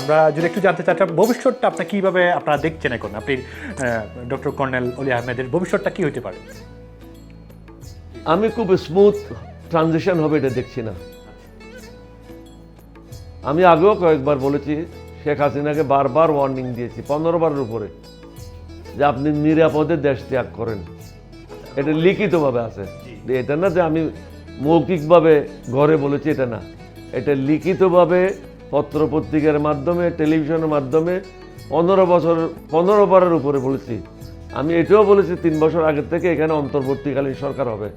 আমরা যদি একটু জানতে চাচ্ছি ভবিষ্যৎটা আপনার কীভাবে আপনারা দেখছেন এখন? আপনি ডক্টর কর্নেল অলি আহমেদের ভবিষ্যৎটা কি হতে পারে? আমি খুব স্মুথ ট্রানজিশন হবে এটা দেখছি না। আমি আগেও কয়েকবার বলেছি শেখ হাসিনাকে বারবার ওয়ার্নিং দিয়েছি পনেরো বারের উপরে যে আপনি নিরাপদে দেশ ত্যাগ করেন। এটা লিখিতভাবে আছে। এটা না যে আমি মৌখিকভাবে ঘরে বলেছি এটা না। এটা লিখিতভাবে পত্র পত্রিকার মাধ্যমে টেলিভিশনের মাধ্যমে পনেরো বছর পনেরো বারের উপরে বলেছি। আমি এটাও বলেছি তিন বছর আগের থেকে এখানে অন্তর্বর্তীকালীন সরকার হবে।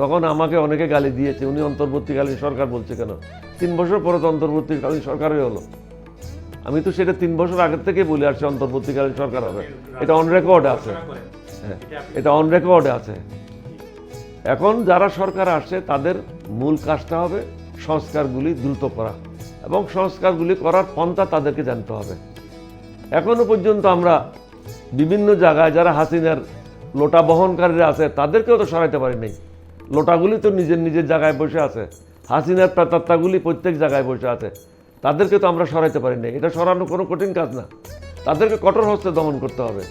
তখন আমাকে অনেকে গালি দিয়েছে উনি অন্তর্বর্তীকালীন সরকার বলছে কেন? তিন বছর পরে তো অন্তর্বর্তীকালীন সরকারই হলো। আমি তো সেটা তিন বছর আগের থেকে বলে আসছি অন্তর্বর্তীকালীন সরকার হবে। এটা অন রেকর্ড আছে। হ্যাঁ, এটা অন রেকর্ডে আছে। এখন যারা সরকার আসছে তাদের মূল কাজটা হবে সংস্কারগুলি দ্রুত করা। এবং সংস্কারগুলি করার পন্থা তাদেরকে জানতে হবে। এখনও পর্যন্ত আমরা বিভিন্ন জায়গায় যারা হাসিনার লোটা বহনকারীরা আছে, তাদেরকেও তো সরাইতে পারি নাই লোটাগুলি তো নিজের নিজের জায়গায় বসে আছে। হাসিনার প্রেতাত্মাগুলি প্রত্যেক জায়গায় বসে আছে। তাদেরকে তো আমরা সরাইতে পারি নাই এটা সরানো কোনো কঠিন কাজ না। তাদেরকে কঠোর হস্তে দমন করতে হবে।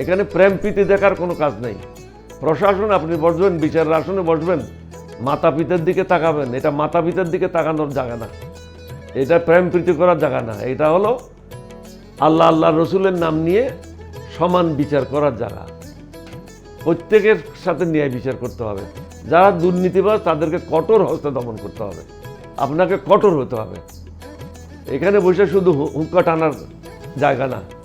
এখানে প্রেম প্রীতি দেখার কোনো কাজ নেই। প্রশাসন, আপনি বসবেন, বিচারের আসনে বসবেন, মাতা পিতার দিকে তাকাবেন। এটা মাতা পিতার দিকে তাকানোর জায়গা না। এটা প্রেম প্রীতি করার জায়গা না। এটা হলো আল্লাহ আল্লাহ রসুলের নাম নিয়ে সমান বিচার করার জায়গা। প্রত্যেকের সাথে ন্যায় বিচার করতে হবে। যারা দুর্নীতিবাজ, তাদেরকে কঠোর হস্তে দমন করতে হবে। আপনাকে কঠোর হতে হবে। এখানে বসে শুধু হুক্কা টানার জায়গা না।